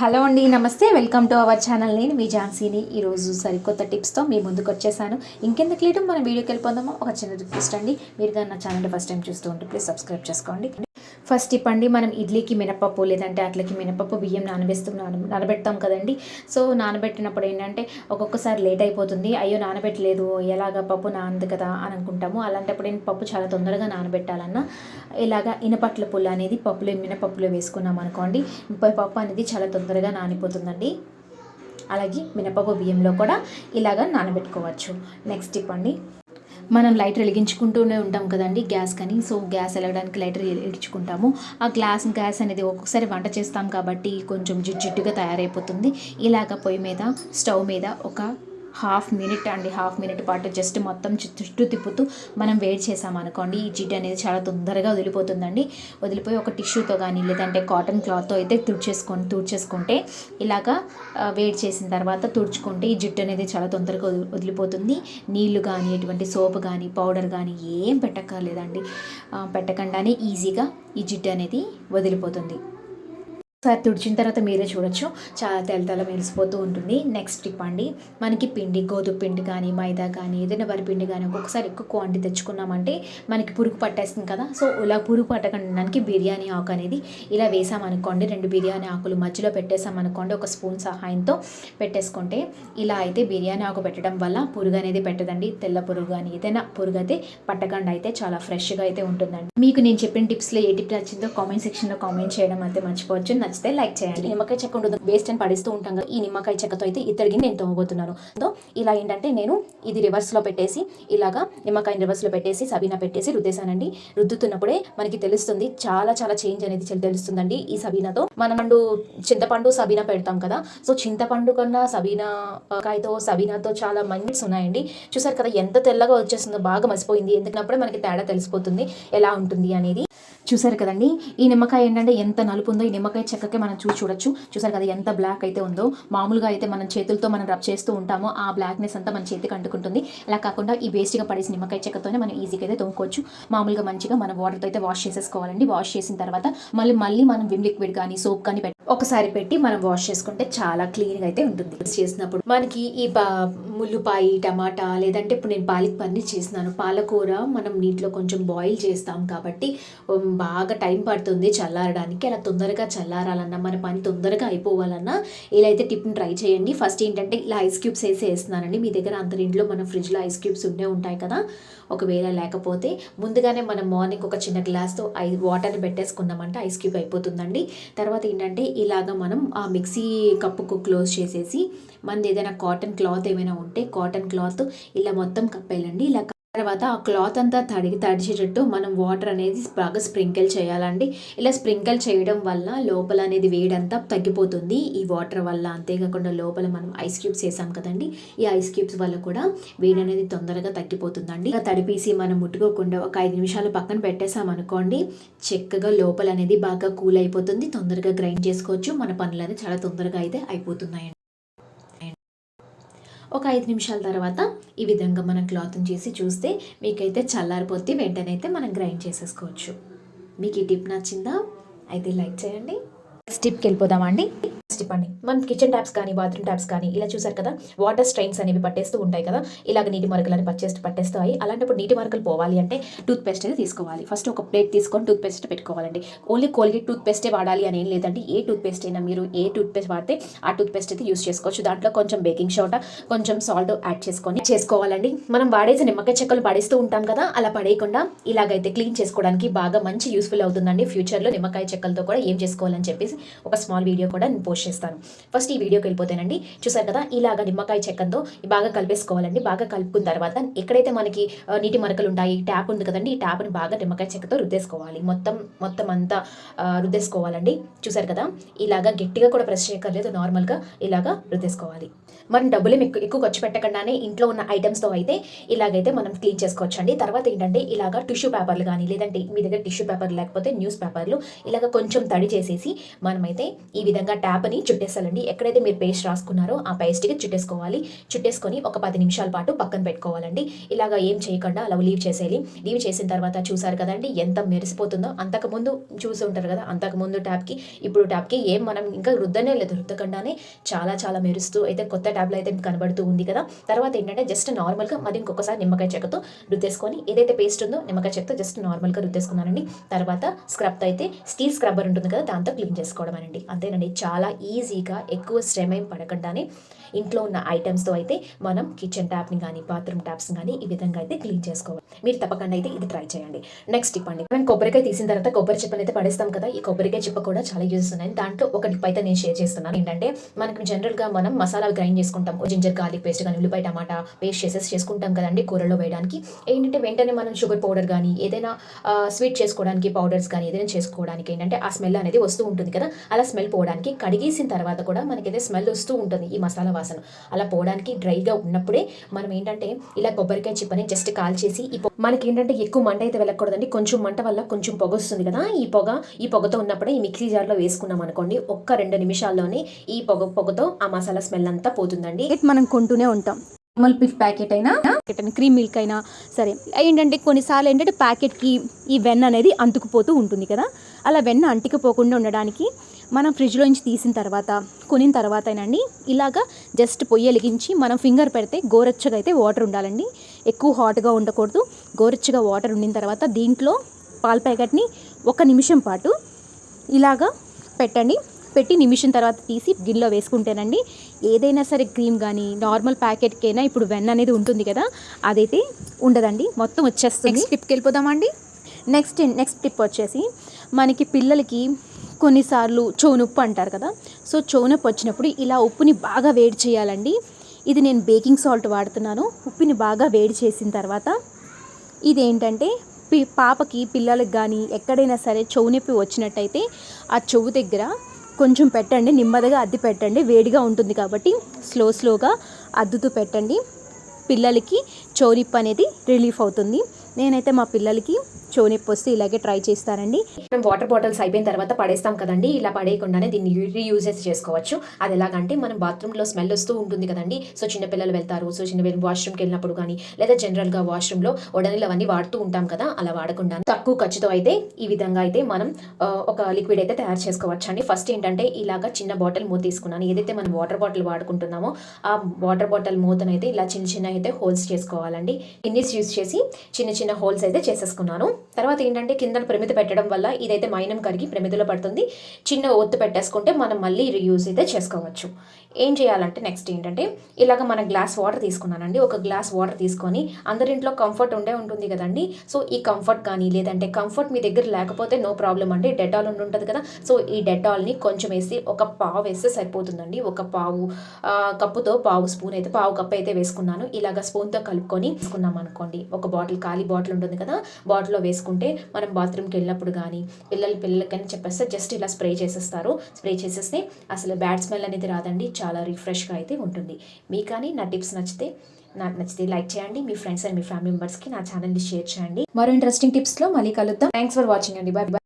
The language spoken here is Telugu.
హలో అండి నమస్తే. Welcome to our channel. నేను మీ ఝాన్సీని. ఈరోజు సరికొత్త టిప్స్తో మీ ముందుకు వచ్చేసాను ఇంకెందుకు లేటు? మనం వీడియోకి వెళ్ళిపోదామో? ఒక చిన్న రిక్వెస్ట్ అండి. మీరు కానీ నా ఛానల్ ఫస్ట్ టైం చూస్తూ ఉంటే ప్లీజ్ సబ్స్క్రైబ్ చేసుకోండి. ఫస్ట్ ఇప్పండి మనం ఇడ్లీకి మినపప్పు లేదంటే అట్లకి మినపప్పు బియ్యం నానబెస్తూ నాన నానబెడతాం కదండి. సో నానబెట్టినప్పుడు ఏంటంటే ఒక్కొక్కసారి లేట్ అయిపోతుంది. అయ్యో నానబెట్టలేదు ఎలాగ పప్పు నానదు కదా అని అనుకుంటాము. అలాంటప్పుడు నేను పప్పు చాలా తొందరగా నానబెట్టాలన్నా ఇలాగా ఇనపట్ల పుల్ల అనేది పప్పులో మినపప్పులో వేసుకున్నాం అనుకోండి పప్పు అనేది చాలా తొందరగా నానిపోతుందండి. అలాగే మినపప్పు బియ్యంలో కూడా ఇలాగ నానబెట్టుకోవచ్చు. నెక్స్ట్ ఇప్పండి. మనం లైట్ వెలిగించుకుంటూనే ఉంటాం కదండి గ్యాస్ కానీ. సో గ్యాస్ వెలగడానికి లైటర్ వెలిగించుకుంటాము. ఆ గ్లాస్ గ్యాస్ అనేది ఒక్కొక్కసారి వంట చేస్తాం కాబట్టి కొంచెం జిడ్డు జిడ్డుగా తయారైపోతుంది. ఇలాగ పొయ్యి మీద స్టవ్ మీద ఒక హాఫ్ మినిట్ అండి హాఫ్ మినిట్ పాటు జస్ట్ మొత్తం చుట్టూ తిప్పుతూ మనం వేడి చేసామనుకోండి ఈ జిడ్డు అనేది చాలా తొందరగా వదిలిపోతుందండి. వదిలిపోయి ఒక టిష్యూతో కానీ లేదంటే కాటన్ క్లాత్తో అయితే తుడిచేసుకొని తుడిచేసుకుంటే ఇలాగా వేడి చేసిన తర్వాత తుడుచుకుంటే ఈ జిడ్డు అనేది చాలా తొందరగా వదిలిపోతుంది. నీళ్ళు కానీ ఎటువంటి సోప్ కానీ పౌడర్ కానీ ఏం పెట్టక్కర్లేదండి. పెట్టకుండానే ఈజీగా ఈ జిడ్డు అనేది వదిలిపోతుంది. ఒకసారి తుడిచిన తర్వాత మీరే చూడొచ్చు. చాలా తెల్ల మెరిసిపోతూ ఉంటుంది. నెక్స్ట్ టిప్ అండి మనకి పిండి గోధుమ పిండి కానీ మైదా కానీ ఏదైనా వరి పిండి కానీ ఒక్కొక్కసారి ఎక్కువ క్వాంటిటీ తెచ్చుకున్నామంటే మనకి పురుగు పట్టేస్తుంది కదా. సో ఇలా పురుగు పట్టడానికి బిర్యానీ ఆకు అనేది ఇలా వేసామనుకోండి రెండు బిర్యానీ ఆకులు మధ్యలో పెట్టేసామనుకోండి ఒక స్పూన్ సహాయంతో పెట్టేసుకుంటే ఇలా అయితే బిర్యానీ ఆకు పెట్టడం వల్ల పురుగు అనేది పెట్టదండి. తెల్ల పురుగు కానీ ఏదైనా పురుగు అయితే పట్టకుండా అయితే చాలా ఫ్రెష్గా అయితే ఉంటుందండి. మీకు నేను చెప్పిన టిప్స్లో ఏ టిప్ నచ్చిందో కామెంట్ సెక్షన్లో కామెంట్ చేయడం అయితే మర్చిపోవచ్చు నచ్చితే లైక్ చేయండి. నిమ్మకాయ చెక్క ఉంటుంది వేస్ట్ అని పడిస్తూ ఉంటాం ఈ నిమ్మకాయ చెక్కతో అయితే ఇద్దరికి నేను తోమబోతున్నాను. సో ఇలా ఏంటంటే నేను ఇది రివర్స్లో పెట్టేసి ఇలాగా నిమ్మకాయ రివర్స్లో పెట్టేసి సబీనా పెట్టేసి రుద్దేశానండి. రుద్దుతున్నప్పుడే మనకి తెలుస్తుంది చాలా చాలా చేంజ్ అనేది తెలుస్తుందండి ఈ సబీనాతో. మనం చింతపండు సబీనా పెడతాం కదా. సో చింతపండు కన్నా సబీనా కాయతో సబీనాతో చాలా మంచి ఉన్నాయండి. చూసారు కదా ఎంత తెల్లగా వచ్చేస్తుందో బాగా మసిపోయింది. ఎందుకన్నప్పుడే మనకి తేడా తెలిసిపోతుంది ఎలా ఉంటుంది అనేది. చూసారు కదండి. ఈ నిమ్మకాయ ఏంటంటే ఎంత నలుపు ఉందో ఈ నిమ్మకాయ చెక్కకే మనం చూసి చూడొచ్చు. చూసారు కదా ఎంత బ్లాక్ అయితే ఉందో. మామూలుగా అయితే మనం చేతులతో మనం రబ్ చేస్తూ ఉంటామో ఆ బ్లాక్నెస్ అంతా మన చేతికి అంటుకుంటుంది. అలా కాకుండా ఈ వేస్ట్గా పడేసి నిమ్మకాయ చెక్కతోనే మనం ఈజీగా అయితే తోముకోవచ్చు. మామూలుగా మంచిగా మనం వాటర్తో అయితే వాష్ చేసేసుకోవాలండి. వాష్ చేసిన తర్వాత మళ్ళీ మళ్ళీ మనం విమ్ లిక్విడ్ కానీ సోప్ కానీ పెట్టి ఒకసారి పెట్టి మనం వాష్ చేసుకుంటే చాలా క్లీన్గా అయితే ఉంటుంది. చేసినప్పుడు మనకి ఈ బా ముల్లుపాయి టమాటా లేదంటే ఇప్పుడు నేను పాలక్ పన్నీర్ చేసినాను. పాలకూర మనం నీటిలో కొంచెం బాయిల్ చేస్తాం కాబట్టి బాగా టైం పడుతుంది చల్లారడానికి. అలా తొందరగా చల్లారాలన్నా మన పని తొందరగా అయిపోవాలన్నా ఇలా అయితే టిప్ని ట్రై చేయండి. ఫస్ట్ ఏంటంటే ఇలా ఐస్ క్యూబ్స్ వేసి వేస్తున్నానండి. మీ దగ్గర అంత ఇంట్లో మన ఫ్రిడ్జ్లో ఐస్ క్యూబ్స్ ఉండే ఉంటాయి కదా. ఒకవేళ లేకపోతే ముందుగానే మనం మార్నింగ్ ఒక చిన్న గ్లాస్తో ఐ వాటర్ పెట్టేసుకున్నామంటే ఐస్ క్యూబ్ అయిపోతుందండి. తర్వాత ఏంటంటే ఇలాగ మనం ఆ మిక్సీ కప్పుకు క్లోజ్ చేసేసి మనది ఏదైనా కాటన్ క్లాత్ ఏమైనా ఉంటే కాటన్ క్లాత్ ఇలా మొత్తం కప్పేయాలండి. ఇలా తర్వాత ఆ క్లాత్ అంతా తడిగి తడిచేటట్టు మనం వాటర్ అనేది బాగా స్ప్రింకిల్ చేయాలండి. ఇలా స్ప్రింకిల్ చేయడం వల్ల లోపల అనేది వేడంతా తగ్గిపోతుంది. ఈ వాటర్ వల్ల అంతేకాకుండా లోపల మనం ఐస్ క్యూబ్స్ వేసాం కదండి. ఈ ఐస్ క్యూబ్స్ వల్ల కూడా వేడి అనేది తొందరగా తగ్గిపోతుందండి. ఇలా తడిపేసి మనం ముట్టుకోకుండా ఒక ఐదు నిమిషాలు పక్కన పెట్టేసాం అనుకోండి చక్కగా లోపల అనేది బాగా కూల్ అయిపోతుంది. తొందరగా గ్రైండ్ చేసుకోవచ్చు. మన పనులు అనేది చాలా తొందరగా అయితే అయిపోతున్నాయండి. ఒక ఐదు నిమిషాల తర్వాత ఈ విధంగా మనం క్లాత్ని చేసి చూస్తే మీకైతే చల్లారిపోతే వెంటనే అయితే మనం గ్రైండ్ చేసేసుకోవచ్చు. మీకు ఈ టిప్ నచ్చిందా? అయితే లైక్ చేయండి. నెక్స్ట్ టిప్కి వెళ్ళిపోదామండి. నెక్స్ట్ మనం కిచెన్ ట్యాప్స్ కానీ బాత్రూమ్ ట్యాప్స్ కానీ ఇలా చూసారు కదా వాటర్ స్ట్రెయిన్స్ అనేవి పట్టేస్తూ ఉంటాయి కదా ఇలాగ నీటి మరకలు అని పచ్చేస్తూ పట్టేస్తాయి. అలాంటప్పుడు నీటి మరకలు పోవాలి అంటే టూత్ పేస్ట్ అయితే తీసుకోవాలి. ఫస్ట్ ఒక ప్లేట్ తీసుకొని టూత్ పేస్ట్ పెట్టుకోవాలండి. ఓన్లీ కోల్గేట్ టూత్ పేస్టే వాడాలి అని ఏం లేదండి. ఏ టూత్ పేస్ట్ అయినా మీరు ఏ టూత్ పేస్ట్ వాడితే ఆ టూత్ పేస్ట్ అయితే యూస్ చేసుకోవచ్చు. దాంట్లో కొంచెం బేకింగ్ సోడా కొంచెం సాల్ట్ యాడ్ చేసుకొని చేసుకోవాలండి. మనం వాడేసి నిమ్మకాయ చెక్కలు పడేస్తూ ఉంటాం కదా అలా పడేయకుండా ఇలాగైతే క్లీన్ చేసుకోవడానికి బాగా మంచి యూస్ఫుల్ అవుతుందండి. ఫ్యూచర్లో నిమ్మకాయ చెక్కలతో కూడా ఏం చేసుకోవాలని చెప్పేసి ఒక స్మాల్ వీడియో కూడా నేను పోస్ట్ చేస్తాను. ఫస్ట్ ఈ వీడియోకి వెళ్ళిపోతేనండి చూసారు కదా ఇలాగ నిమ్మకాయ చెక్కతో బాగా కలిపేసుకోవాలండి. బాగా కలుపుకున్న తర్వాత ఎక్కడైతే మనకి నీటి మరకలు ఉంటాయి ట్యాప్ ఉంది కదండి ఈ ట్యాప్ని బాగా నిమ్మకాయ చెక్కతో రుద్దేసుకోవాలి. మొత్తం మొత్తం అంతా రుద్దేసుకోవాలండి. చూసారు కదా ఇలాగా గట్టిగా కూడా ప్రెస్ చేయక్కర్లేదు నార్మల్గా ఇలాగా రుద్దేసుకోవాలి. మనం డబ్బులు ఎక్కువ ఎక్కువ ఖర్చు పెట్టకుండానే ఇంట్లో ఉన్న ఐటమ్స్తో అయితే ఇలాగైతే మనం క్లీన్ చేసుకోవచ్చు అండి తర్వాత ఏంటంటే ఇలాగా టిష్యూ పేపర్లు కానీ లేదంటే మీ దగ్గర టిష్యూ పేపర్ లేకపోతే న్యూస్ పేపర్లు ఇలాగ కొంచెం తడి చేసేసి మనమైతే ఈ విధంగా ట్యాప్ని చుట్టేసాలండి ఎక్కడైతే మీరు పేస్ట్ రాసుకున్నారో ఆ పేస్ట్కి చుట్టేసుకోవాలి. చుట్టేసుకొని ఒక పది నిమిషాల పాటు పక్కన పెట్టుకోవాలండి. ఇలాగా ఏం చేయకుండా అలా లీవ్ చేసేయాలి. లీవ్ చేసిన తర్వాత చూసారు కదండి ఎంత మెరిసిపోతుందో. అంతకుముందు చూసి ఉంటారు కదా అంతకుముందు ట్యాప్కి ఇప్పుడు ట్యాప్కి ఏం మనం ఇంకా రుద్దనే లేదు. రుద్దకుండానే చాలా చాలా మెరుస్తూ అయితే కొత్త ట్యాబ్లో అయితే కనబడుతూ ఉంది కదా. తర్వాత ఏంటంటే జస్ట్ నార్మల్గా మరి ఇంకొకసారి నిమ్మకాయ చెక్కతో రుద్దేసుకొని ఏదైతే పేస్ట్ ఉందో నిమ్మకాయ చెక్కతో జస్ట్ నార్మల్గా రుద్దేసుకున్నానండి. తర్వాత స్క్రబ్తో అయితే స్టీల్ స్క్రబ్బర్ ఉంటుంది కదా దాంతో క్లీన్ చేసుకోవడం అనండి అంతేనండి. చాలా ఈజీగా ఎక్కువ శ్రమ ఏం పడకుండానే ఇంట్లో ఉన్న ఐటమ్స్తో అయితే మనం కిచెన్ ట్యాప్ని కానీ బాత్రూమ్ ట్యాప్స్ కానీ ఈ విధంగా అయితే క్లీన్ చేసుకోవాలి. మీరు తప్పకుండా అయితే ఇది ట్రై చేయండి. నెక్స్ట్ ఇప్పండి మనం కొబ్బరికాయ తీసిన తర్వాత కొబ్బరి చిప్పని అయితే పడేస్తాం కదా ఈ కొబ్బరికాయ చిప్ప కూడా చాలా యూజెస్ ఉన్నాయి. దాంట్లో ఒక టిప్ అయితే నేను షేర్ చేస్తున్నాను. ఏంటంటే మనకి జనరల్గా మనం మసాలా గ్రైండ్ చేసుకుంటాం. జింజర్ గార్లిక్ పేస్ట్ కానీ ఉల్లిపాయ టమాటా పేస్ట్ చేసేసి చేసుకుంటాం కదండి కూరలో వేయడానికి. ఏంటంటే వెంటనే మనం షుగర్ పౌడర్ కానీ ఏదైనా స్వీట్ చేసుకోవడానికి పౌడర్స్ కానీ ఏదైనా చేసుకోవడానికి ఏంటంటే ఆ స్మెల్ అనేది వస్తూ ఉంటుంది కదా. అలా స్మెల్ పోవడానికి కడిగి కడిగేసిన తర్వాత కూడా మనకైతే స్మెల్ వస్తూ ఉంటుంది ఈ మసాలా వాసన. అలా పోవడానికి డ్రైగా ఉన్నప్పుడే మనం ఏంటంటే ఇలా కొబ్బరికాయ చిప్పని జస్ట్ కాల్ చేసి ఈ మనకి ఏంటంటే ఎక్కువ మంట అయితే వెళ్ళకూడదండి. కొంచెం మంట వల్ల కొంచెం పొగ వస్తుంది కదా. ఈ పొగ ఈ పొగతో ఉన్నప్పుడే ఈ మిక్సీ జార్లో వేసుకున్నాం అనుకోండి ఒక్క రెండు నిమిషాల్లోనే ఈ పొగ పొగతో ఆ మసాలా స్మెల్ అంతా పోతుందండి. మనం కొంటూనే ఉంటాం. నార్మల్ పిఫ్ ప్యాకెట్ అయినా ప్యాకెట్ అయినా క్రీమ్ మిల్క్ అయినా సరే ఏంటంటే కొన్నిసార్లు ఏంటంటే ప్యాకెట్కి ఈ వెన్న అనేది అంటుకుపోతూ ఉంటుంది కదా. అలా వెన్న అంటికిపోకుండా ఉండడానికి మనం ఫ్రిడ్జ్లో నుంచి తీసిన తర్వాత కొనిన తర్వాత అయినండి ఇలాగా జస్ట్ పొయ్యి వెలిగించి మనం ఫింగర్ పెడితే గోరెచ్చగా అయితే వాటర్ ఉండాలండి. ఎక్కువ హాట్గా ఉండకూడదు. గోరెచ్చగా వాటర్ ఉండిన తర్వాత దీంట్లో పాల ప్యాకెట్ని ఒక నిమిషం పాటు ఇలాగా పెట్టండి. పెట్టి నిమిషం తర్వాత తీసి గిన్నెలో వేసుకుంటేనండి ఏదైనా సరే క్రీమ్ కానీ నార్మల్ ప్యాకెట్కైనా ఇప్పుడు వెన్న అనేది ఉంటుంది కదా అదైతే ఉండదండి. మొత్తం వచ్చేస్తుంది. నెక్స్ట్ టిప్కి వెళ్ళిపోదామండి. నెక్స్ట్ నెక్స్ట్ టిప్ వచ్చేసి మనకి పిల్లలకి కొన్నిసార్లు చోనొప్పు అంటారు కదా. సో చోనొప్పి వచ్చినప్పుడు ఇలా ఉప్పుని బాగా వేడి చేయాలండి. ఇది నేను బేకింగ్ సాల్ట్ వాడుతున్నాను. ఉప్పుని బాగా వేడి చేసిన తర్వాత ఇదేంటంటే పి పాపకి పిల్లలకి కానీ ఎక్కడైనా సరే చెవు నొప్పి వచ్చినట్టయితే ఆ చెవు దగ్గర కొంచెం పెట్టండి నెమ్మదిగా అద్ది పెట్టండి వేడిగా ఉంటుంది కాబట్టి స్లో స్లోగా అద్దుతూ పెట్టండి. పిల్లలకి చోనిప్పు అనేది రిలీఫ్ అవుతుంది. నేనైతే మా పిల్లలకి చోనొప్పి వస్తే ఇలాగే ట్రై చేస్తానండి మనం వాటర్ బాటిల్స్ అయిపోయిన తర్వాత పడేస్తాం కదండి. ఇలా పడేయకుండానే దీన్ని రీయూజెస్ చేసుకోవచ్చు. అది ఎలాగంటే మనం బాత్రూంలో స్మెల్ వస్తూ ఉంటుంది కదండి. సో చిన్నపిల్లలు వెళ్తారు. సో చిన్నపిల్లలు వాష్రూమ్కి వెళ్ళినప్పుడు కానీ లేదా జనరల్గా వాష్రూమ్లో ఒడనీలు అవన్నీ వాడుతూ ఉంటాం కదా అలా వాడకుండా తక్కువ ఖర్చుతో అయితే ఈ విధంగా అయితే మనం ఒక లిక్విడ్ అయితే తయారు చేసుకోవచ్చు అండి ఫస్ట్ ఏంటంటే ఇలాగా చిన్న బాటిల్ మూత తీసుకున్నాను. ఏదైతే మనం వాటర్ బాటిల్ వాడుకుంటున్నామో ఆ వాటర్ బాటిల్ మూతనైతే ఇలా చిన్న చిన్న అయితే హోల్స్ చేసుకోవాలండి. ఇన్నిస్ యూస్ చేసి చిన్న చిన్న హోల్స్ అయితే చేసేసుకున్నాను. తర్వాత ఏంటంటే కింద ప్రమిద పెట్టడం వల్ల ఇదైతే మైనం కరిగి ప్రమిదలో పడుతుంది. చిన్న ఒత్తు పెట్టేసుకుంటే మనం మళ్ళీ రీయూజ్ అయితే చేసుకోవచ్చు. ఏం చేయాలంటే నెక్స్ట్ ఏంటంటే ఇలాగ మన గ్లాస్ వాటర్ తీసుకున్నానండి. ఒక గ్లాస్ వాటర్ తీసుకొని అందరింట్లో కంఫర్ట్ ఉండే ఉంటుంది కదండి. సో ఈ కంఫర్ట్ కానీ లేదంటే కంఫర్ట్ మీ దగ్గర లేకపోతే నో ప్రాబ్లం అండి. డెటాల్ ఉండి ఉంటుంది కదా. సో ఈ డెటాల్ని కొంచెం వేసి ఒక పావు వేస్తే సరిపోతుందండి. ఒక పావు కప్పుతో పావు స్పూన్ అయితే పావు కప్ అయితే వేసుకున్నాను. ఇలాగ స్పూన్తో కలుపుకొని వేసుకున్నాం అనుకోండి. ఒక బాటిల్ ఖాళీ బాటిల్ ఉంటుంది కదా. బాటిల్లో వేసుకుంటే మనం బాత్రూమ్కి వెళ్ళినప్పుడు కానీ పిల్లలు పిల్లలకని చెప్పేస్తే జస్ట్ ఇలా స్ప్రే చేసేస్తారు. స్ప్రే చేసేస్తే అసలు బ్యాడ్ స్మెల్ అనేది రాదండి. చాలా రిఫ్రెష్గా అయితే ఉంటుంది. మీ కానీ నా టిప్స్ నచ్చితే నాకు నచ్చితే లైక్ చేయండి. మీ ఫ్రెండ్స్ అండ్ మీ ఫ్యామిలీ మెంబర్స్కి నా ఛానల్ని షేర్ చేయండి. మరో ఇంట్రెస్టింగ్ టిప్స్లో మళ్ళీ కలుద్దాం. థ్యాంక్స్ ఫర్ వాచింగ్ అండి. బాయ్